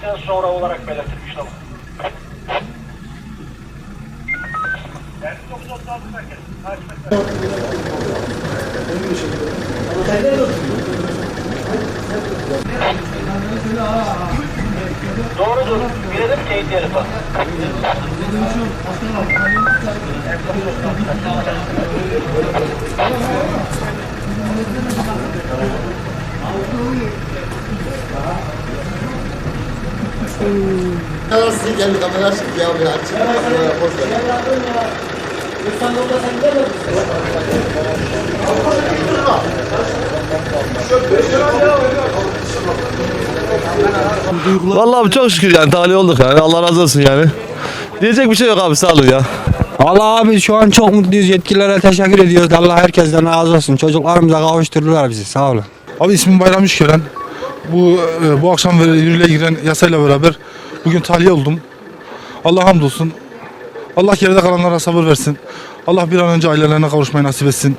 geçtikten sonra olarak belirtilmiş tamam. Yani 936 merkez. Takip et. Doğrudur. Bilelim teyit yeri bak. Kamera size geldi kamera çıktı ya buraya açık. Poz ver. Vallahi abi çok şükür yani tahliye olduk yani. Allah razı olsun yani. Diyecek bir şey yok abi sağ olun ya. Vallahi abi şu an çok mutluyuz. Yetkililere teşekkür ediyoruz. Allah herkesten razı olsun. Çocuklarımıza kavuşturdular bizi. Sağ olun. Abi ismim Bayram İşgören. Bu e, bu akşam yürürlüğe giren yasayla beraber bugün tahliye oldum. Allah hamdolsun. Allah geride kalanlara sabır versin. Allah bir an önce ailelerine kavuşmayı nasip etsin.